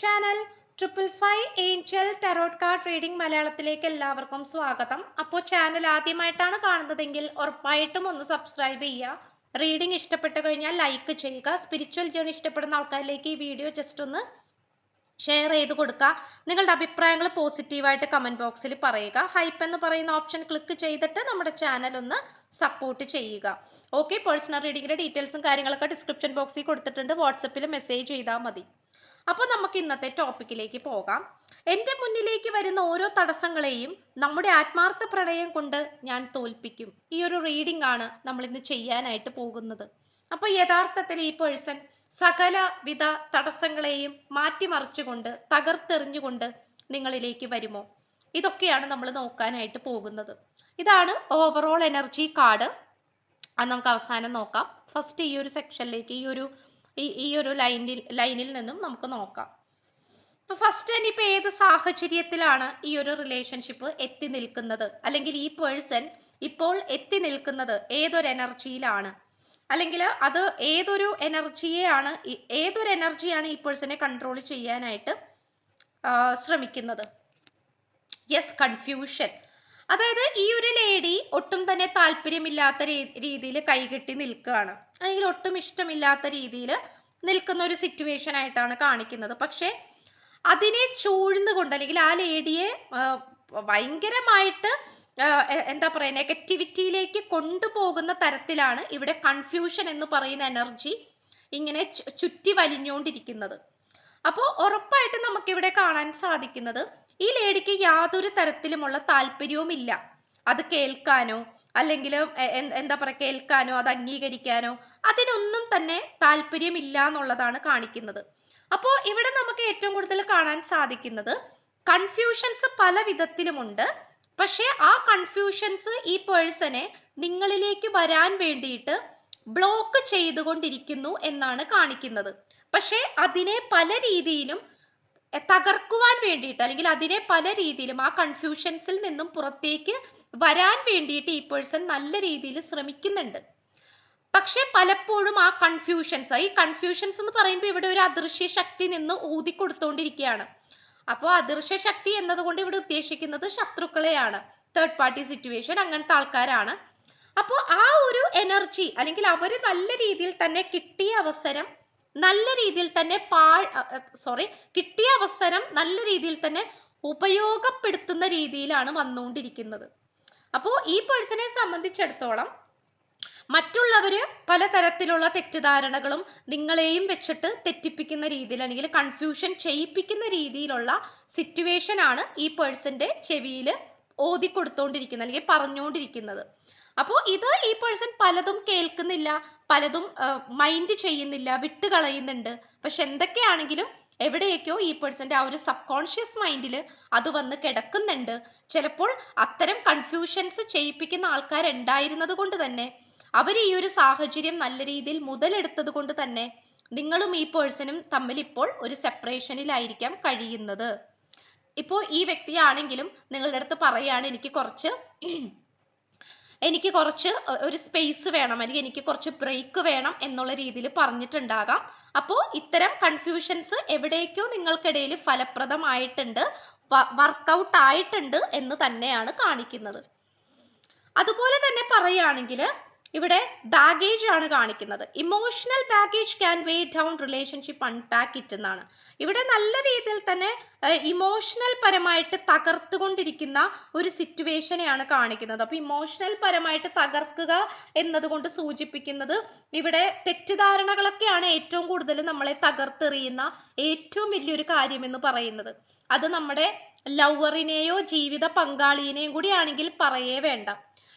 Channel triple five angel tarot card reading മലയാളത്തിലേക്ക് എല്ലാവർക്കും സ്വാഗതം. അപ്പോൾ ചാനൽ ആദ്യമായിട്ടാണ് കാണുന്നതെങ്കിൽ ഉറപ്പായിട്ടും ഒന്ന് സബ്സ്ക്രൈബ് ചെയ്യുക. റീഡിംഗ് ഇഷ്ടപ്പെട്ടു കഴിഞ്ഞാൽ ലൈക്ക് ചെയ്യുക. സ്പിരിച്വൽ ജേണി ഇഷ്ടപ്പെടുന്ന ആൾക്കാരിലേക്ക് ഈ വീഡിയോ ജസ്റ്റ് ഒന്ന് ഷെയർ ചെയ്ത് കൊടുക്കുക. നിങ്ങളുടെ അഭിപ്രായങ്ങൾ പോസിറ്റീവായിട്ട് കമന്റ് ബോക്സിൽ പറയുക. ഹൈപ്പ് എന്ന് പറയുന്ന ഓപ്ഷൻ ക്ലിക്ക് ചെയ്തിട്ട് നമ്മുടെ ചാനൽ ഒന്ന് സപ്പോർട്ട് ചെയ്യുക. ഓക്കെ പേഴ്സണൽ റീഡിങ്ങിന്റെ ഡീറ്റെയിൽസും കാര്യങ്ങളൊക്കെ ഡിസ്ക്രിപ്ഷൻ ബോക്സിൽ കൊടുത്തിട്ടുണ്ട്. വാട്സപ്പിൽ മെസ്സേജ് ചെയ്താൽ മതി. അപ്പോൾ നമുക്ക് ഇന്നത്തെ ടോപ്പിക്കിലേക്ക് പോകാം. എന്റെ മുന്നിലേക്ക് വരുന്ന ഓരോ തടസ്സങ്ങളെയും നമ്മുടെ ആത്മാർത്ഥ പ്രണയം കൊണ്ട് ഞാൻ തോൽപ്പിക്കും. ഈ ഒരു റീഡിംഗ് ആണ് നമ്മൾ ഇന്ന് ചെയ്യാനായിട്ട് പോകുന്നത്. അപ്പോൾ യഥാർത്ഥത്തിൽ ഈ പേഴ്സൺ സകലവിധ തടസ്സങ്ങളെയും മാറ്റിമറിച്ചുകൊണ്ട് തകർത്തെറിഞ്ഞുകൊണ്ട് നിങ്ങളിലേക്ക് വരുമോ? ഇതൊക്കെയാണ് നമ്മൾ നോക്കാനായിട്ട് പോകുന്നത്. ഇതാണ് ഓവറോൾ എനർജി കാർഡ് അത് നമുക്ക് അവസാനം നോക്കാം. ഫസ്റ്റ് ഈ ഒരു സെക്ഷനിലേക്ക് ഈ ഒരു ഈ ഈ ഒരു ലൈനിൽ ലൈനിൽ നിന്നും നമുക്ക് നോക്കാം. ഇപ്പൊ ഫസ്റ്റ് തന്നെ ഇപ്പൊ ഏത് സാഹചര്യത്തിലാണ് ഈ ഒരു റിലേഷൻഷിപ്പ് എത്തി നിൽക്കുന്നത്? അല്ലെങ്കിൽ ഈ പേഴ്സൺ ഇപ്പോൾ എത്തി നിൽക്കുന്നത് ഏതൊരു എനർജിയിലാണ്? അല്ലെങ്കിൽ അത് ഏതൊരു എനർജിയെയാണ് ഏതൊരു എനർജിയാണ് ഈ പേഴ്സണെ കൺട്രോൾ ചെയ്യാനായിട്ട് ശ്രമിക്കുന്നത്? യെസ് കൺഫ്യൂഷൻ അതായത് ഈ ഒരു ലേഡി ഒട്ടും തന്നെ താല്പര്യമില്ലാത്ത രീതിയിൽ കൈകെട്ടി നിൽക്കുകയാണ്. അല്ലെങ്കിൽ ഒട്ടും ഇഷ്ടമില്ലാത്ത രീതിയിൽ നിൽക്കുന്ന ഒരു സിറ്റുവേഷൻ ആയിട്ടാണ് കാണിക്കുന്നത്. പക്ഷേ അതിനെ ചൂഴ്ന്നുകൊണ്ട് അല്ലെങ്കിൽ ആ ലേഡിയെ ഭയങ്കരമായിട്ട് എന്താ പറയുക നെഗറ്റിവിറ്റിയിലേക്ക് കൊണ്ടുപോകുന്ന തരത്തിലാണ് ഇവിടെ കൺഫ്യൂഷൻ എന്ന് പറയുന്ന എനർജി ഇങ്ങനെ ചുറ്റി വലിഞ്ഞുകൊണ്ടിരിക്കുന്നത്. അപ്പോൾ ഉറപ്പായിട്ടും നമുക്കിവിടെ കാണാൻ സാധിക്കുന്നത് ഈ ലേഡിക്ക് യാതൊരു തരത്തിലുമുള്ള താല്പര്യവും ഇല്ല അത് കേൾക്കാനോ അല്ലെങ്കിൽ എന്താ പറയുക കേൾക്കാനോ അത് അംഗീകരിക്കാനോ അതിനൊന്നും തന്നെ താല്പര്യമില്ല എന്നുള്ളതാണ് കാണിക്കുന്നത്. അപ്പോൾ ഇവിടെ നമുക്ക് ഏറ്റവും കൂടുതൽ കാണാൻ സാധിക്കുന്നത് കൺഫ്യൂഷൻസ് പല വിധത്തിലുമുണ്ട്. പക്ഷേ ആ കൺഫ്യൂഷൻസ് ഈ പേഴ്സണെ നിങ്ങളിലേക്ക് വരാൻ വേണ്ടിയിട്ട് ബ്ലോക്ക് ചെയ്തുകൊണ്ടിരിക്കുന്നു എന്നാണ് കാണിക്കുന്നത്. പക്ഷേ അതിനെ പല രീതിയിലും തകർക്കുവാൻ വേണ്ടിയിട്ട് അല്ലെങ്കിൽ അതിനെ പല രീതിയിലും ആ കൺഫ്യൂഷൻസിൽ നിന്നും പുറത്തേക്ക് വരാൻ വേണ്ടിയിട്ട് ഈ പേഴ്സൺ നല്ല രീതിയിൽ ശ്രമിക്കുന്നുണ്ട്. പക്ഷെ പലപ്പോഴും ആ കൺഫ്യൂഷൻസ് ഈ കൺഫ്യൂഷൻസ് എന്ന് പറയുമ്പോൾ ഇവിടെ ഒരു അദൃശ്യ ശക്തി നിന്ന് ഊതിക്കൊടുത്തുകൊണ്ടിരിക്കുകയാണ് അപ്പോൾ അദൃശ്യ ശക്തി എന്നതുകൊണ്ട് ഇവിടെ ഉദ്ദേശിക്കുന്നത് ശത്രുക്കളെയാണ്. തേർഡ് പാർട്ടി സിറ്റുവേഷൻ അങ്ങനത്തെ ആൾക്കാരാണ്. അപ്പോൾ ആ ഒരു എനർജി അല്ലെങ്കിൽ അവർ നല്ല രീതിയിൽ തന്നെ കിട്ടിയ അവസരം നല്ല രീതിയിൽ തന്നെ പാ സോറി കിട്ടിയ അവസരം നല്ല രീതിയിൽ തന്നെ ഉപയോഗപ്പെടുത്തുന്ന രീതിയിലാണ് വന്നുകൊണ്ടിരിക്കുന്നത്. അപ്പോൾ ഈ പേഴ്സണെ സംബന്ധിച്ചിടത്തോളം മറ്റുള്ളവര് പലതരത്തിലുള്ള തെറ്റിദ്ധാരണകളും നിങ്ങളെയും വെച്ചിട്ട് തെറ്റിപ്പിക്കുന്ന രീതിയിൽ അല്ലെങ്കിൽ കൺഫ്യൂഷൻ ചെയ്യിപ്പിക്കുന്ന രീതിയിലുള്ള സിറ്റുവേഷൻ ആണ് ഈ പേഴ്സന്റെ ചെവിയിൽ ഓതി കൊടുത്തോണ്ടിരിക്കുന്നത് അല്ലെങ്കിൽ പറഞ്ഞുകൊണ്ടിരിക്കുന്നത് അപ്പോൾ ഇത് ഈ പേഴ്സൺ പലതും കേൾക്കുന്നില്ല പലതും മൈൻഡ് ചെയ്യുന്നില്ല വിട്ട് കളയുന്നുണ്ട് പക്ഷെ എന്തൊക്കെയാണെങ്കിലും എവിടെയൊക്കെയോ ഈ പേഴ്സന്റെ ആ ഒരു സബ് കോൺഷ്യസ് മൈൻഡിൽ അത് വന്ന് കിടക്കുന്നുണ്ട്. ചിലപ്പോൾ അത്തരം കൺഫ്യൂഷൻസ് ചെയ്യിപ്പിക്കുന്ന ആൾക്കാരുണ്ടായിരുന്നത് കൊണ്ട് തന്നെ അവർ ഈ ഒരു സാഹചര്യം നല്ല രീതിയിൽ മുതലെടുത്തത് കൊണ്ട് തന്നെ നിങ്ങളും ഈ പേഴ്സണും തമ്മിൽ ഇപ്പോൾ ഒരു സെപ്പറേഷനിലായിരിക്കാം കഴിയുന്നത്. ഇപ്പോൾ ഈ വ്യക്തിയാണെങ്കിലും നിങ്ങളുടെ അടുത്ത് പറയുകയാണ് എനിക്ക് കുറച്ച് എനിക്ക് കുറച്ച് ഒരു സ്പേസ് വേണം. അല്ലെങ്കിൽ എനിക്ക് കുറച്ച് ബ്രേക്ക് വേണം എന്നുള്ള രീതിയിൽ പറഞ്ഞിട്ടുണ്ടാകാം. അപ്പോൾ ഇത്തരം കൺഫ്യൂഷൻസ് എവിടേക്കോ നിങ്ങൾക്കിടയിൽ ഫലപ്രദമായിട്ടുണ്ട് വർക്കൗട്ട് ആയിട്ടുണ്ട് എന്ന് തന്നെയാണ് കാണിക്കുന്നത്. അതുപോലെ തന്നെ പറയുകയാണെങ്കിൽ ഇവിടെ ബാഗേജ് ആണ് കാണിക്കുന്നത്. Emotional baggage can weigh down relationship unpack it എന്നാണ്. ഇവിടെ നല്ല രീതിയിൽ തന്നെ ഇമോഷണൽ പരമായിട്ട് തകർത്തുകൊണ്ടിരിക്കുന്ന ഒരു സിറ്റുവേഷനെയാണ് കാണിക്കുന്നത്. അപ്പോൾ ഇമോഷണൽ പരമായിട്ട് തകർക്കുക എന്നതുകൊണ്ട് സൂചിപ്പിക്കുന്നത് ഇവിടെ തെറ്റിദ്ധാരണകളൊക്കെയാണ് ഏറ്റവും കൂടുതൽ നമ്മളെ തകർത്തെറിയുന്ന ഏറ്റവും വലിയൊരു കാര്യം എന്ന് പറയുന്നത്. അത് നമ്മുടെ ലവറിനെയോ ജീവിത പങ്കാളിയെയും കൂടിയാണെങ്കിൽ പറയേ വേണ്ട.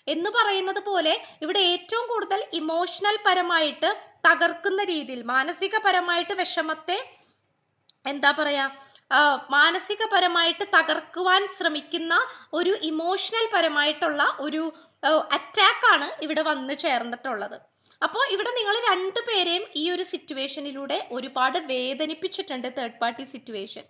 എന്ന് പറയുന്നത് പോലെ ഇവിടെ ഏറ്റവും കൂടുതൽ ഇമോഷണൽ പരമായിട്ട് തകർക്കുന്ന രീതിയിൽ മാനസികപരമായിട്ട് വിഷമത്തെ എന്താ പറയാ മാനസികപരമായിട്ട് തകർക്കുവാൻ ശ്രമിക്കുന്ന ഒരു ഇമോഷണൽ പരമായിട്ടുള്ള ഒരു അറ്റാക്കാണ് ഇവിടെ വന്നു ചേർന്നിട്ടുള്ളത്. അപ്പോൾ ഇവിടെ നിങ്ങൾ രണ്ടുപേരെയും ഈ ഒരു സിറ്റുവേഷനിലൂടെ ഒരുപാട് വേദനിപ്പിച്ചിട്ടുണ്ട് തേർഡ് പാർട്ടി സിറ്റുവേഷൻ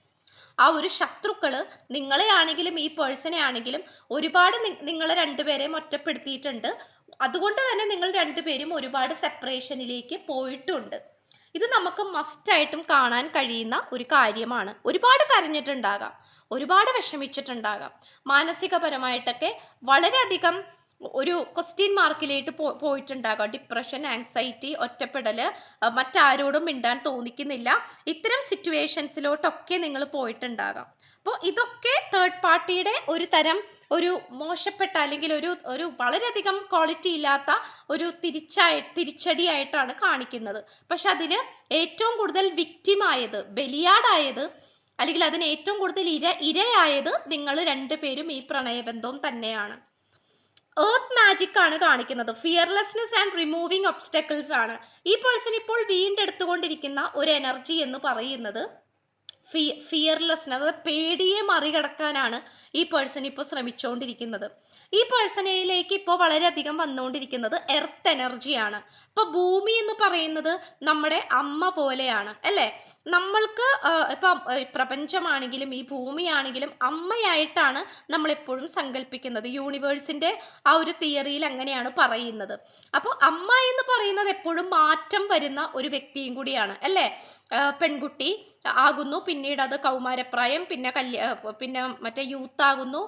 ആ ഒരു ശത്രുക്കൾ നിങ്ങളെ ആണെങ്കിലും ഈ പേഴ്സണെ ആണെങ്കിലും ഒരുപാട് നിങ്ങളെ രണ്ടുപേരെയും ഒറ്റപ്പെടുത്തിയിട്ടുണ്ട്. അതുകൊണ്ട് തന്നെ നിങ്ങൾ രണ്ടുപേരും ഒരുപാട് സെപ്പറേഷനിലേക്ക് പോയിട്ടുണ്ട്. ഇത് നമുക്ക് മസ്റ്റായിട്ടും കാണാൻ കഴിയുന്ന ഒരു കാര്യമാണ്. ഒരുപാട് കരഞ്ഞിട്ടുണ്ടാകാം. ഒരുപാട് വിഷമിച്ചിട്ടുണ്ടാകാം. മാനസികപരമായിട്ടൊക്കെ വളരെയധികം ഒരു ക്വസ്റ്റ്യൻ മാർക്കിലേക്ക് പോയിട്ടുണ്ടാകാം. ഡിപ്രഷൻ ആങ്സൈറ്റി ഒറ്റപ്പെടൽ മറ്റാരോടും മിണ്ടാൻ തോന്നിക്കുന്നില്ല. ഇത്തരം സിറ്റുവേഷൻസിലോട്ടൊക്കെ നിങ്ങൾ പോയിട്ടുണ്ടാകാം. അപ്പോൾ ഇതൊക്കെ തേർഡ് പാർട്ടിയുടെ ഒരു തരം ഒരു മോശപ്പെട്ട അല്ലെങ്കിൽ ഒരു ഒരു വളരെയധികം ക്വാളിറ്റി ഇല്ലാത്ത ഒരു തിരിച്ചായി തിരിച്ചടിയായിട്ടാണ് കാണിക്കുന്നത്. പക്ഷെ അതിന് ഏറ്റവും കൂടുതൽ വിക്റ്റിമായത് ബലിയാടായത് അല്ലെങ്കിൽ അതിന് ഏറ്റവും കൂടുതൽ ഇര ഇരയായത് നിങ്ങൾ രണ്ടുപേരും ഈ പ്രണയബന്ധവും തന്നെയാണ്. എർത്ത് മാജിക് ആണ് കാണിക്കുന്നത്. ഫിയർലെസ്നെസ് ആൻഡ് റിമൂവിങ് ഒബ്സ്റ്റക്കിൾസ് ആണ്. ഈ പേഴ്സൺ ഇപ്പോൾ വീണ്ടെടുത്തുകൊണ്ടിരിക്കുന്ന ഒരു എനർജി എന്ന് പറയുന്നത് ഫി ഫിയർലെസ്നെസ് അതായത് പേടിയെ മറികടക്കാനാണ് ഈ പേഴ്സൺ ഇപ്പോൾ ശ്രമിച്ചുകൊണ്ടിരിക്കുന്നത് ഈ പേഴ്സണയിലേക്ക് ഇപ്പോൾ വളരെയധികം വന്നുകൊണ്ടിരിക്കുന്നത് എർത്ത് എനർജിയാണ് ഇപ്പോൾ ഭൂമി എന്ന് പറയുന്നത് നമ്മുടെ അമ്മ പോലെയാണ് അല്ലേ? നമ്മൾക്ക് ഇപ്പം പ്രപഞ്ചമാണെങ്കിലും ഈ ഭൂമിയാണെങ്കിലും അമ്മയായിട്ടാണ് നമ്മൾ എപ്പോഴും സങ്കല്പിക്കുന്നത് യൂണിവേഴ്സിന്റെ ആ ഒരു തിയറിയിൽ അങ്ങനെയാണ് പറയുന്നത്. അപ്പോൾ അമ്മ എന്ന് പറയുന്നത് എപ്പോഴും മാറ്റം വരുന്ന ഒരു വ്യക്തിയും കൂടിയാണ് അല്ലേ? പെൺകുട്ടി ആകുന്നു. പിന്നീട് അത് കൗമാരപ്രായം പിന്നെ കല്യാ പിന്നെ മറ്റേ യൂത്ത് ആകുന്നു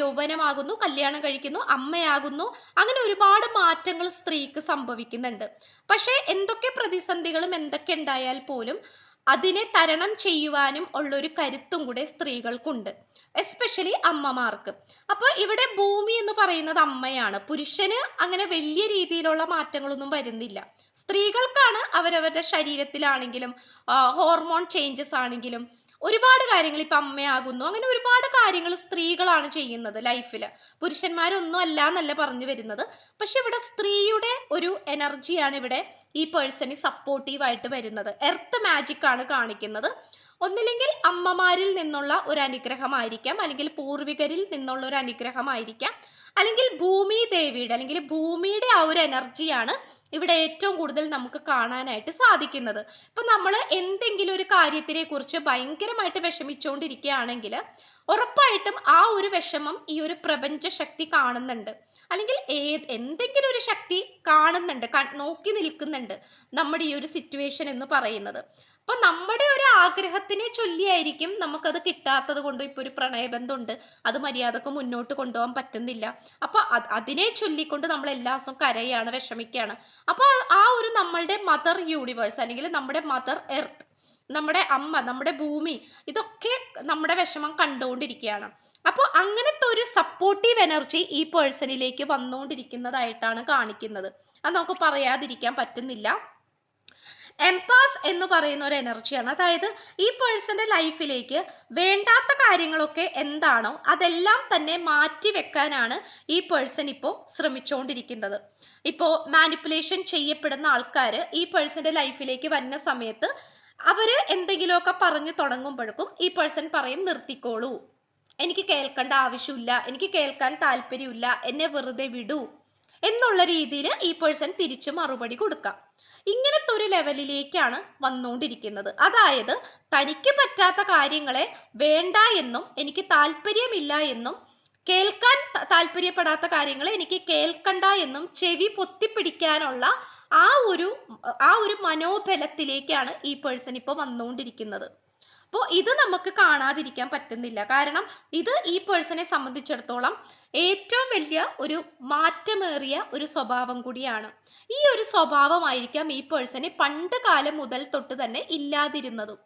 യൗവനമാകുന്നു കല്യാണം കഴിക്കുന്നു അമ്മയാകുന്നു. അങ്ങനെ ഒരുപാട് മാറ്റങ്ങൾ സ്ത്രീക്ക് സംഭവിക്കുന്നുണ്ട്. പക്ഷേ എന്തൊക്കെ പ്രതിസന്ധികളും എന്തൊക്കെ ഉണ്ടായാൽ പോലും അതിനെ തരണം ചെയ്യുവാനും ഉള്ളൊരു കരുത്തും കൂടെ സ്ത്രീകൾക്കുണ്ട്. എസ്പെഷ്യലി അമ്മമാർക്ക്. അപ്പോൾ ഇവിടെ ഭൂമി എന്ന് പറയുന്നത് അമ്മയാണ്. പുരുഷന് അങ്ങനെ വലിയ രീതിയിലുള്ള മാറ്റങ്ങളൊന്നും വരുന്നില്ല. സ്ത്രീകൾക്കാണ് അവരവരുടെ ശരീരത്തിലാണെങ്കിലും ഹോർമോൺ ചേഞ്ചസ് ആണെങ്കിലും ഒരുപാട് കാര്യങ്ങൾ ഇപ്പം അമ്മയാകുന്നു. അങ്ങനെ ഒരുപാട് കാര്യങ്ങൾ സ്ത്രീകളാണ് ചെയ്യുന്നത് ലൈഫിൽ പുരുഷന്മാരൊന്നും അല്ല എന്നല്ല പറഞ്ഞു വരുന്നത്. പക്ഷെ ഇവിടെ സ്ത്രീയുടെ ഒരു എനർജിയാണ് ഇവിടെ ഈ പേഴ്സണി സപ്പോർട്ടീവായിട്ട് വരുന്നത്. എർത്ത് മാജിക് ആണ് കാണിക്കുന്നത്. ഒന്നില്ലെങ്കിൽ അമ്മമാരിൽ നിന്നുള്ള ഒരു അനുഗ്രഹമായിരിക്കാം. അല്ലെങ്കിൽ പൂർവികരിൽ നിന്നുള്ള ഒരു അനുഗ്രഹമായിരിക്കാം. അല്ലെങ്കിൽ ഭൂമി ദേവിയുടെ അല്ലെങ്കിൽ ഭൂമിയുടെ ആ ഒരു എനർജിയാണ് ഇവിടെ ഏറ്റവും കൂടുതൽ നമുക്ക് കാണാനായിട്ട് സാധിക്കുന്നത്. ഇപ്പൊ നമ്മൾ എന്തെങ്കിലും ഒരു കാര്യത്തിനെ കുറിച്ച് ഭയങ്കരമായിട്ട് വിഷമിച്ചുകൊണ്ടിരിക്കുകയാണെങ്കിൽ ഉറപ്പായിട്ടും ആ ഒരു വിഷമം ഈ ഒരു പ്രപഞ്ച ശക്തി കാണുന്നുണ്ട്. അല്ലെങ്കിൽ ഏത് എന്തെങ്കിലും ഒരു ശക്തി കാണുന്നുണ്ട് നോക്കി നിൽക്കുന്നുണ്ട് നമ്മുടെ ഈ ഒരു സിറ്റുവേഷൻ എന്ന് പറയുന്നത്. അപ്പൊ നമ്മുടെ ഒരു ആഗ്രഹത്തിനെ ചൊല്ലിയായിരിക്കും നമുക്കത് കിട്ടാത്തത് കൊണ്ട് ഇപ്പൊ ഒരു പ്രണയബന്ധമുണ്ട്. അത് മര്യാദയ്ക്ക് മുന്നോട്ട് കൊണ്ടുപോകാൻ പറ്റുന്നില്ല. അപ്പൊ അത് അതിനെ ചൊല്ലിക്കൊണ്ട് നമ്മൾ എല്ലാ ദിവസവും കരയാണ് വിഷമിക്കുകയാണ്. അപ്പൊ ആ ഒരു നമ്മളുടെ മദർ യൂണിവേഴ്സ് അല്ലെങ്കിൽ നമ്മുടെ മദർ എർത്ത് നമ്മുടെ അമ്മ നമ്മുടെ ഭൂമി ഇതൊക്കെ നമ്മുടെ വിഷമം കണ്ടുകൊണ്ടിരിക്കുകയാണ്. അപ്പോൾ അങ്ങനത്തെ ഒരു സപ്പോർട്ടീവ് എനർജി ഈ പേഴ്സണിലേക്ക് വന്നുകൊണ്ടിരിക്കുന്നതായിട്ടാണ് കാണിക്കുന്നത്. അത് നമുക്ക് പറയാതിരിക്കാൻ പറ്റുന്നില്ല. എംപാസ് എന്ന് പറയുന്ന ഒരു എനർജിയാണ്. അതായത് ഈ പേഴ്സന്റെ ലൈഫിലേക്ക് വേണ്ടാത്ത കാര്യങ്ങളൊക്കെ എന്താണോ അതെല്ലാം തന്നെ മാറ്റി വെക്കാനാണ് ഈ പേഴ്സൺ ഇപ്പോൾ ശ്രമിച്ചുകൊണ്ടിരിക്കുന്നത് ഇപ്പോൾ മാനിപ്പുലേഷൻ ചെയ്യപ്പെടുന്ന ആൾക്കാർ ഈ പേഴ്സന്റെ ലൈഫിലേക്ക് വരുന്ന സമയത്ത് അവർ എന്തെങ്കിലുമൊക്കെ പറഞ്ഞു തുടങ്ങുമ്പോഴേക്കും ഈ പേഴ്സൺ പറയും നിർത്തിക്കോളൂ. എനിക്ക് കേൾക്കേണ്ട ആവശ്യമില്ല. എനിക്ക് കേൾക്കാൻ താല്പര്യമില്ല. എന്നെ വെറുതെ വിടൂ. എന്നുള്ള രീതിയിൽ ഈ പേഴ്സൺ തിരിച്ചു മറുപടി കൊടുക്കാം. ഇങ്ങനത്തെ ഒരു ലെവലിലേക്കാണ് വന്നുകൊണ്ടിരിക്കുന്നത് അതായത് തനിക്ക് പറ്റാത്ത കാര്യങ്ങളെ വേണ്ട എന്നും എനിക്ക് താല്പര്യമില്ല എന്നും കേൾക്കാൻ താല്പര്യപ്പെടാത്ത കാര്യങ്ങളെ എനിക്ക് കേൾക്കണ്ട എന്നും ചെവി പൊത്തിപ്പിടിക്കാനുള്ള ആ ഒരു ആ ഒരു മനോബലത്തിലേക്കാണ് ഈ പേഴ്സൺ ഇപ്പോൾ വന്നുകൊണ്ടിരിക്കുന്നത് അപ്പോൾ ഇത് നമുക്ക് കാണാതിരിക്കാൻ പറ്റുന്നില്ല. കാരണം ഇത് ഈ പേഴ്സണെ സംബന്ധിച്ചിടത്തോളം ഏറ്റവും വലിയ ഒരു മാറ്റമേറിയ ഒരു സ്വഭാവം കൂടിയാണ്. ഈ ഒരു സ്വഭാവമായിരിക്കാം ഈ പേഴ്സണെ പണ്ട് കാലം മുതൽ തൊട്ട് തന്നെ ഇല്ലാതിരുന്നതും.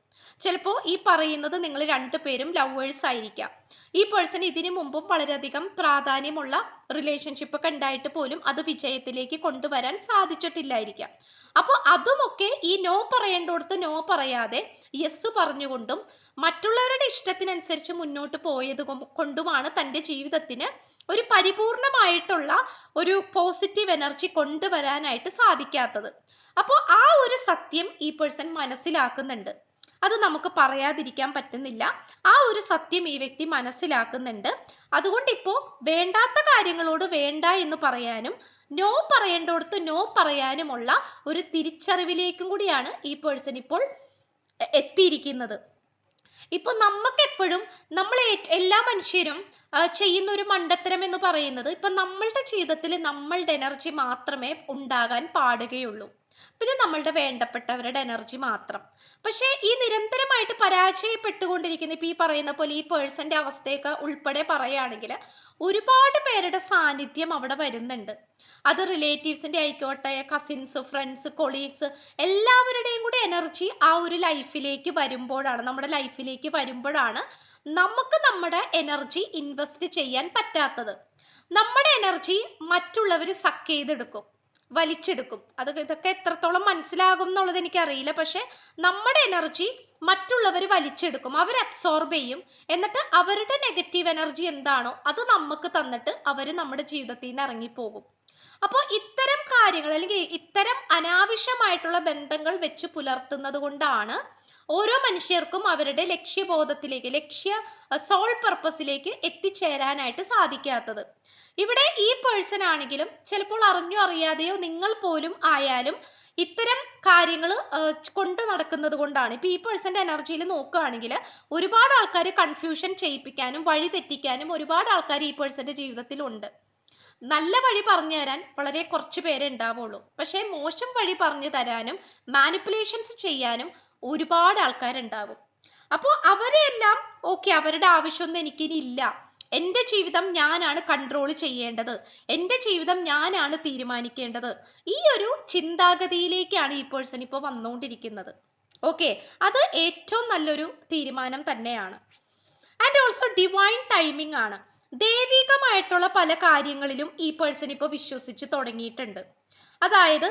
ചിലപ്പോൾ ഈ പറയുന്നത് നിങ്ങൾ രണ്ടുപേരും ലവേഴ്സ് ആയിരിക്കാം. ഈ പേഴ്സൺ ഇതിനു മുമ്പും വളരെയധികം പ്രാധാന്യമുള്ള റിലേഷൻഷിപ്പ് ഒക്കെ ഉണ്ടായിട്ട് പോലും അത് വിജയത്തിലേക്ക് കൊണ്ടുവരാൻ സാധിച്ചിട്ടില്ലായിരിക്കാം. അപ്പോൾ അതുമൊക്കെ ഈ നോ പറയേണ്ടടുത്ത് നോ പറയാതെ യെസ് പറഞ്ഞുകൊണ്ടും മറ്റുള്ളവരുടെ ഇഷ്ടത്തിനനുസരിച്ച് മുന്നോട്ട് പോയത് കൊണ്ടുമാണ് തന്റെ ജീവിതത്തിന് ഒരു പരിപൂർണമായിട്ടുള്ള ഒരു പോസിറ്റീവ് എനർജി കൊണ്ടുവരാനായിട്ട് സാധിക്കാത്തത്. അപ്പോൾ ആ ഒരു സത്യം ഈ പേഴ്സൺ മനസ്സിലാക്കുന്നുണ്ട്. അത് നമുക്ക് പറയാതിരിക്കാൻ പറ്റുന്നില്ല. ആ ഒരു സത്യം ഈ വ്യക്തി മനസ്സിലാക്കുന്നുണ്ട്. അതുകൊണ്ട് ഇപ്പോൾ വേണ്ടാത്ത കാര്യങ്ങളോട് വേണ്ട എന്ന് പറയാനും നോ പറയേണ്ടടുത്ത് നോ പറയാനുമുള്ള ഒരു തിരിച്ചറിവിലേക്കും കൂടിയാണ് ഈ പേഴ്സൺ ഇപ്പോൾ എത്തിയിരിക്കുന്നത്. ഇപ്പൊ നമുക്ക് എപ്പോഴും നമ്മൾ എല്ലാ മനുഷ്യരും ചെയ്യുന്ന ഒരു മണ്ടത്തരം എന്ന് പറയുന്നത് ഇപ്പൊ നമ്മളുടെ ജീവിതത്തിൽ നമ്മളുടെ എനർജി മാത്രമേ ഉണ്ടാകാൻ പാടുകയുള്ളൂ. പിന്നെ നമ്മളുടെ വേണ്ടപ്പെട്ടവരുടെ എനർജി മാത്രം. പക്ഷേ ഈ നിരന്തരമായിട്ട് പരാജയപ്പെട്ടുകൊണ്ടിരിക്കുന്ന ഇപ്പം ഈ പറയുന്ന പോലെ ഈ പേഴ്സന്റെ അവസ്ഥയൊക്കെ ഉൾപ്പെടെ പറയുകയാണെങ്കിൽ ഒരുപാട് പേരുടെ സാന്നിധ്യം അവിടെ വരുന്നുണ്ട്. അത് റിലേറ്റീവ്സിന്റെ ആയിക്കോട്ടെ കസിൻസ് ഫ്രണ്ട്സ് കൊളീഗ്സ് എല്ലാവരുടെയും കൂടി എനർജി ആ ഒരു ലൈഫിലേക്ക് വരുമ്പോഴാണ് നമ്മുടെ ലൈഫിലേക്ക് വരുമ്പോഴാണ് നമുക്ക് നമ്മുടെ എനർജി ഇൻവെസ്റ്റ് ചെയ്യാൻ പറ്റാത്തത്. നമ്മുടെ എനർജി മറ്റുള്ളവർ സക്ക് ചെയ്തെടുക്കും വലിച്ചെടുക്കും. അത് ഇതൊക്കെ എത്രത്തോളം മനസ്സിലാകും എന്നുള്ളത് എനിക്കറിയില്ല. പക്ഷെ നമ്മുടെ എനർജി മറ്റുള്ളവർ വലിച്ചെടുക്കും അവർ അബ്സോർബ് ചെയ്യും. എന്നിട്ട് അവരുടെ നെഗറ്റീവ് എനർജി എന്താണോ അത് നമുക്ക് തന്നിട്ട് അവർ നമ്മുടെ ജീവിതത്തിൽ നിന്ന് ഇറങ്ങിപ്പോകും. അപ്പോൾ ഇത്തരം കാര്യങ്ങൾ അല്ലെങ്കിൽ ഇത്തരം അനാവശ്യമായിട്ടുള്ള ബന്ധങ്ങൾ വെച്ച് പുലർത്തുന്നത് കൊണ്ടാണ് ഓരോ മനുഷ്യർക്കും അവരുടെ ലക്ഷ്യബോധത്തിലേക്ക് ലക്ഷ്യ സോൾ പർപ്പസിലേക്ക് എത്തിച്ചേരാനായിട്ട് സാധിക്കാത്തത്. ഇവിടെ ഈ പേഴ്സൺ ആണെങ്കിലും ചിലപ്പോൾ അറിഞ്ഞോ അറിയാതെയോ നിങ്ങൾ പോലും ആയാലും ഇത്തരം കാര്യങ്ങൾ കൊണ്ട് നടക്കുന്നത് കൊണ്ടാണ്. ഇപ്പൊ ഈ പേഴ്സന്റെ എനർജിയിൽ നോക്കുകയാണെങ്കിൽ ഒരുപാട് ആൾക്കാർ കൺഫ്യൂഷൻ ചെയ്യിപ്പിക്കാനും വഴി തെറ്റിക്കാനും ഒരുപാട് ആൾക്കാർ ഈ പേഴ്സന്റെ ജീവിതത്തിലുണ്ട് നല്ല വഴി പറഞ്ഞു തരാൻ വളരെ കുറച്ച് പേരെ ഉണ്ടാവുള്ളൂ. പക്ഷേ മോശം വഴി പറഞ്ഞു തരാനും മാനിപ്പുലേഷൻസ് ചെയ്യാനും ഒരുപാട് ആൾക്കാരുണ്ടാകും. അപ്പോൾ അവരെല്ലാം ഓക്കെ അവരുടെ ആവശ്യമൊന്നും എനിക്കിനി ഇല്ല. എന്റെ ജീവിതം ഞാനാണ് കൺട്രോൾ ചെയ്യേണ്ടത്. എന്റെ ജീവിതം ഞാനാണ് തീരുമാനിക്കേണ്ടത്. ഈ ഒരു ചിന്താഗതിയിലേക്കാണ് ഈ പേഴ്സൺ ഇപ്പോൾ വന്നുകൊണ്ടിരിക്കുന്നത്. ഓക്കെ അത് ഏറ്റവും നല്ലൊരു തീരുമാനം തന്നെയാണ്. ആൻഡ് ഓൾസോ ഡിവൈൻ ടൈമിംഗ് ആണ്. ദൈവികമായിട്ടുള്ള പല കാര്യങ്ങളിലും ഈ പേഴ്സൺ ഇപ്പോൾ വിശ്വസിച്ച് തുടങ്ങിയിട്ടുണ്ട്. അതായത്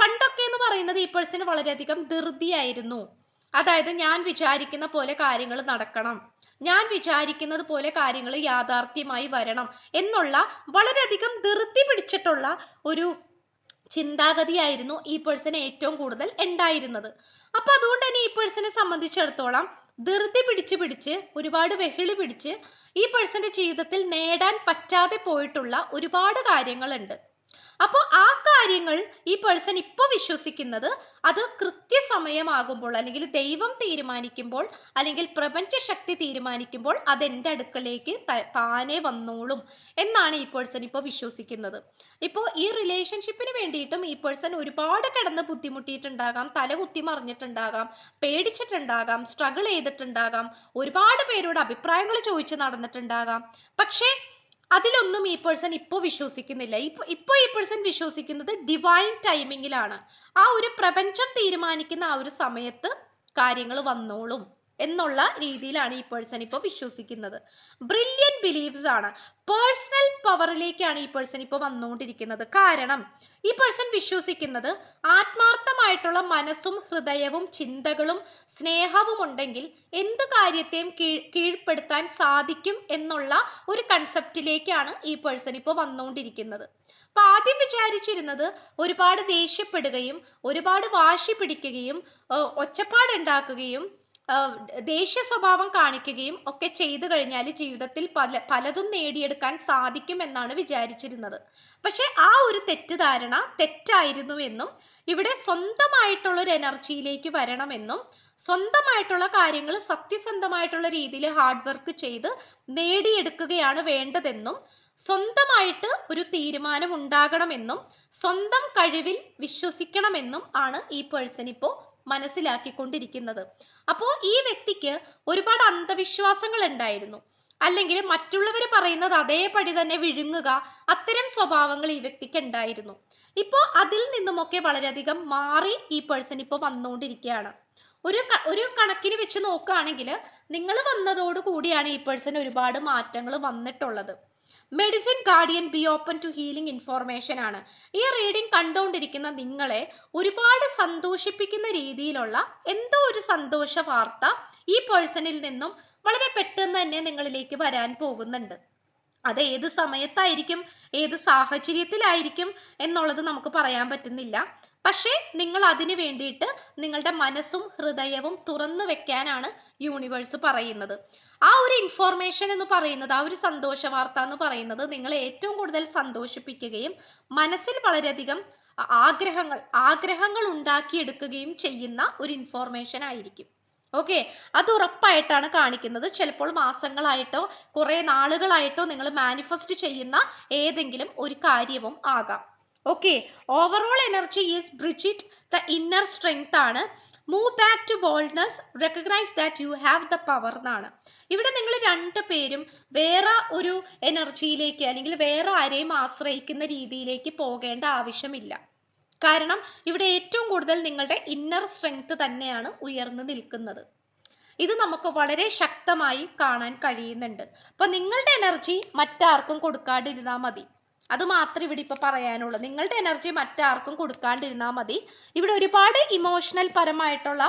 പണ്ടൊക്കെ എന്ന് പറയുന്നത് ഈ പേഴ്സൺ വളരെയധികം ധൃതിയായിരുന്നു. അതായത് ഞാൻ വിചാരിക്കുന്ന പോലെ കാര്യങ്ങൾ നടക്കണം. ഞാൻ വിചാരിക്കുന്നത് പോലെ കാര്യങ്ങൾ യാഥാർത്ഥ്യമായി വരണം എന്നുള്ള വളരെയധികം ധൃതി പിടിച്ചിട്ടുള്ള ഒരു ചിന്താഗതിയായിരുന്നു ഈ പേഴ്സണ് ഏറ്റവും കൂടുതൽ ഉണ്ടായിരുന്നത്. അപ്പൊ അതുകൊണ്ട് തന്നെ ഈ പേഴ്സണെ സംബന്ധിച്ചിടത്തോളം ധൃതി പിടിച്ച് പിടിച്ച് ഒരുപാട് വെഹിളി പിടിച്ച് ഈ പേഴ്സന്റെ ജീവിതത്തിൽ നേടാൻ പറ്റാതെ പോയിട്ടുള്ള ഒരുപാട് കാര്യങ്ങളുണ്ട്. അപ്പോൾ ആ കാര്യങ്ങൾ ഈ പേഴ്സൺ ഇപ്പോൾ വിശ്വസിക്കുന്നത് അത് കൃത്യസമയമാകുമ്പോൾ അല്ലെങ്കിൽ ദൈവം തീരുമാനിക്കുമ്പോൾ അല്ലെങ്കിൽ പ്രപഞ്ച ശക്തി തീരുമാനിക്കുമ്പോൾ അത് എന്റെ അടുക്കലേക്ക് താനെ വന്നോളും എന്നാണ് ഈ പേഴ്സൺ ഇപ്പോൾ വിശ്വസിക്കുന്നത്. ഇപ്പോൾ ഈ റിലേഷൻഷിപ്പിന് വേണ്ടിയിട്ടും ഈ പേഴ്സൺ ഒരുപാട് കിടന്ന് ബുദ്ധിമുട്ടിയിട്ടുണ്ടാകാം തല കുത്തി മറിഞ്ഞിട്ടുണ്ടാകാം പേടിച്ചിട്ടുണ്ടാകാം സ്ട്രഗിൾ ചെയ്തിട്ടുണ്ടാകാം ഒരുപാട് പേരോട് അഭിപ്രായങ്ങൾ ചോദിച്ച് നടന്നിട്ടുണ്ടാകാം. പക്ഷേ അതിലൊന്നും ഈ പേഴ്സൺ ഇപ്പോൾ വിശ്വസിക്കുന്നില്ല. ഇപ്പൊ ഇപ്പോൾ ഈ പേഴ്സൺ വിശ്വസിക്കുന്നത് ഡിവൈൻ ടൈമിങ്ങിലാണ് ആ ഒരു പ്രപഞ്ചം തീരുമാനിക്കുന്ന ആ ഒരു സമയത്ത് കാര്യങ്ങൾ വന്നോളും. എന്നുള്ള രീതിയിലാണ് ഈ പേഴ്സൺ ഇപ്പോൾ വിശ്വസിക്കുന്നത്. ബ്രില്യൻ ബിലീവ്സ് ആണ്. പേഴ്സണൽ പവറിലേക്കാണ് ഈ പേഴ്സൺ ഇപ്പോൾ വന്നുകൊണ്ടിരിക്കുന്നത് കാരണം ഈ പേഴ്സൺ വിശ്വസിക്കുന്നത് ആത്മാർത്ഥമായിട്ടുള്ള മനസ്സും ഹൃദയവും ചിന്തകളും സ്നേഹവും ഉണ്ടെങ്കിൽ എന്ത് കാര്യത്തെയും കീഴ് കീഴ്പ്പെടുത്താൻ സാധിക്കും എന്നുള്ള ഒരു കൺസെപ്റ്റിലേക്കാണ് ഈ പേഴ്സൺ ഇപ്പോൾ വന്നുകൊണ്ടിരിക്കുന്നത് അപ്പൊ ആദ്യം വിചാരിച്ചിരുന്നത് ഒരുപാട് ദേഷ്യപ്പെടുകയും ഒരുപാട് വാശി പിടിക്കുകയും ഒച്ചപ്പാടുണ്ടാക്കുകയും ദേഷ്യ സ്വഭാവം കാണിക്കുകയും ഒക്കെ ചെയ്തു കഴിഞ്ഞാൽ ജീവിതത്തിൽ പല പലതും നേടിയെടുക്കാൻ സാധിക്കും എന്നാണ് വിചാരിച്ചിരുന്നത്. പക്ഷെ ആ ഒരു തെറ്റിദ്ധാരണ തെറ്റായിരുന്നു എന്നും ഇവിടെ സ്വന്തമായിട്ടുള്ള ഒരു എനർജിയിലേക്ക് വരണമെന്നും സ്വന്തമായിട്ടുള്ള കാര്യങ്ങൾ സത്യസന്ധമായിട്ടുള്ള രീതിയിൽ ഹാർഡ് വർക്ക് ചെയ്ത് നേടിയെടുക്കുകയാണ് വേണ്ടതെന്നും സ്വന്തമായിട്ട് ഒരു തീരുമാനം ഉണ്ടാകണമെന്നും സ്വന്തം കഴിവിൽ വിശ്വസിക്കണമെന്നും ആണ് ഈ പേഴ്സൺ ഇപ്പോൾ മനസ്സിലാക്കിക്കൊണ്ടിരിക്കുന്നത്. അപ്പോൾ ഈ വ്യക്തിക്ക് ഒരുപാട് അന്ധവിശ്വാസങ്ങൾ ഉണ്ടായിരുന്നു. അല്ലെങ്കിൽ മറ്റുള്ളവർ പറയുന്നത് അതേപടി തന്നെ വിഴുങ്ങുക അത്തരം സ്വഭാവങ്ങൾ ഈ വ്യക്തിക്ക് ഉണ്ടായിരുന്നു. ഇപ്പോൾ അതിൽ നിന്നുമൊക്കെ വളരെയധികം മാറി ഈ പേഴ്സൺ ഇപ്പോൾ വന്നുകൊണ്ടിരിക്കുകയാണ് ഒരു ഒരു കണക്കിന് വെച്ച് നോക്കുകയാണെങ്കിൽ നിങ്ങൾ വന്നതോടു കൂടിയാണ് ഈ പേഴ്സൺ ഒരുപാട് മാറ്റങ്ങൾ വന്നിട്ടുള്ളത്. Medicine guardian be open to healing information ആണ്. ഈ റീഡിംഗ് കണ്ടുകൊണ്ടിരിക്കുന്ന നിങ്ങളെ ഒരുപാട് സന്തോഷിപ്പിക്കുന്ന രീതിയിലുള്ള എന്തോ ഒരു സന്തോഷ വാർത്ത ഈ പേഴ്സണിൽ നിന്നും വളരെ പെട്ടെന്ന് തന്നെ നിങ്ങളിലേക്ക് വരാൻ പോകുന്നുണ്ട്. അത് ഏത് സമയത്തായിരിക്കും ഏത് സാഹചര്യത്തിലായിരിക്കും എന്നുള്ളത് നമുക്ക് പറയാൻ പറ്റുന്നില്ല. പക്ഷേ നിങ്ങൾ അതിനു വേണ്ടിയിട്ട് നിങ്ങളുടെ മനസ്സും ഹൃദയവും തുറന്നു വെക്കാനാണ് യൂണിവേഴ്സ് പറയുന്നത്. ആ ഒരു ഇൻഫോർമേഷൻ എന്ന് പറയുന്നത് ആ ഒരു സന്തോഷ വാർത്ത എന്ന് പറയുന്നത് നിങ്ങളെ ഏറ്റവും കൂടുതൽ സന്തോഷിപ്പിക്കുകയും മനസ്സിൽ വളരെയധികം ആഗ്രഹങ്ങൾ ആഗ്രഹങ്ങൾ ഉണ്ടാക്കിയെടുക്കുകയും ചെയ്യുന്ന ഒരു ഇൻഫോർമേഷൻ ആയിരിക്കും. ഓക്കെ അത് ഉറപ്പായിട്ടാണ് കാണിക്കുന്നത്. ചിലപ്പോൾ മാസങ്ങളായിട്ടോ കുറെ നാളുകളായിട്ടോ നിങ്ങൾ മാനിഫെസ്റ്റ് ചെയ്യുന്ന ഏതെങ്കിലും ഒരു കാര്യവും ആകാം. Okay overall energy is Brigid the inner strength ആണ്. Move back to boldness recognise that you have the power എന്നാണ്. ഇവിടെ നിങ്ങൾ രണ്ട് പേരും വേറെ ഒരു എനർജിയിലേക്ക് അല്ലെങ്കിൽ വേറെ ആരെയും ആശ്രയിക്കുന്ന രീതിയിലേക്ക് പോകേണ്ട ആവശ്യമില്ല. കാരണം ഇവിടെ ഏറ്റവും കൂടുതൽ നിങ്ങളുടെ ഇന്നർ സ്ട്രെങ്ത് തന്നെയാണ് ഉയർന്നു നിൽക്കുന്നത്. ഇത് നമുക്ക് വളരെ ശക്തമായി കാണാൻ കഴിയുന്നുണ്ട്. അപ്പൊ നിങ്ങളുടെ എനർജി മറ്റാർക്കും കൊടുക്കാണ്ടിരുന്നാൽ മതി. അത് മാത്രം ഇവിടെ ഇപ്പൊ പറയാനുള്ളൂ. നിങ്ങളുടെ എനർജി മറ്റാർക്കും കൊടുക്കാണ്ടിരുന്നാൽ മതി. ഇവിടെ ഒരുപാട് ഇമോഷണൽ പരമായിട്ടുള്ള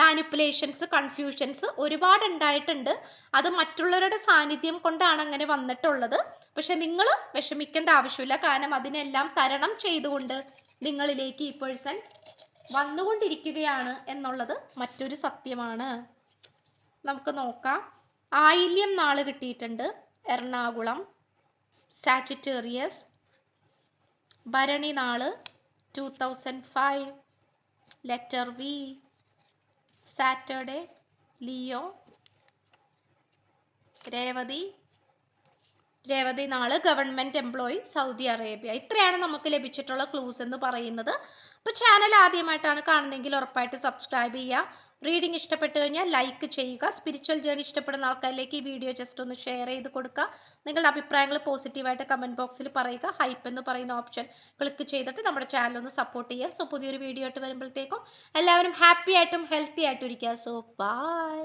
മാനിപ്പുലേഷൻസ് കൺഫ്യൂഷൻസ് ഒരുപാട് ഉണ്ടായിട്ടുണ്ട്. അത് മറ്റുള്ളവരുടെ സാന്നിധ്യം കൊണ്ടാണ് അങ്ങനെ വന്നിട്ടുള്ളത്. പക്ഷെ നിങ്ങൾ വിഷമിക്കേണ്ട ആവശ്യമില്ല. കാരണം അതിനെല്ലാം തരണം ചെയ്തുകൊണ്ട് നിങ്ങളിലേക്ക് ഈ പേഴ്സൺ വന്നുകൊണ്ടിരിക്കുകയാണ് എന്നുള്ളത് മറ്റൊരു സത്യമാണ്. നമുക്ക് നോക്കാം. ആയില്യം നാൾ കിട്ടിയിട്ടുണ്ട്. എറണാകുളം. സാച്ചിറ്റേറിയസ് ഭരണി നാൾ two thousand five letter V Saturday Leo Revathi. Revathi നാൾ ഗവൺമെന്റ് എംപ്ലോയി സൗദി അറേബ്യ ഇത്രയാണ് നമുക്ക് ലഭിച്ചിട്ടുള്ള ക്ലൂസ് എന്ന് പറയുന്നത്. അപ്പോൾ ചാനൽ ആദ്യമായിട്ടാണ് കാണുന്നതെങ്കിൽ ഉറപ്പായിട്ട് സബ്സ്ക്രൈബ് ചെയ്യുക. റീഡിംഗ് ഇഷ്ടപ്പെട്ടു കഴിഞ്ഞാൽ ലൈക്ക് ചെയ്യുക. സ്പിരിച്വൽ ജേണി ഇഷ്ടപ്പെടുന്ന ആൾക്കാരിലേക്ക് ഈ വീഡിയോ ജസ്റ്റ് ഒന്ന് ഷെയർ ചെയ്ത് കൊടുക്കുക. നിങ്ങളുടെ അഭിപ്രായങ്ങൾ പോസിറ്റീവായിട്ട് കമന്റ് ബോക്സിൽ പറയുക. ഹൈപ്പ് എന്ന് പറയുന്ന ഓപ്ഷൻ ക്ലിക്ക് ചെയ്തിട്ട് നമ്മുടെ ചാനൽ ഒന്ന് സപ്പോർട്ട് ചെയ്യുക. സോ പുതിയൊരു വീഡിയോ ആയിട്ട് വരുമ്പോഴത്തേക്കും എല്ലാവരും ഹാപ്പി ആയിട്ടും ഹെൽത്തി ആയിട്ടും ഇരിക്കുക. So by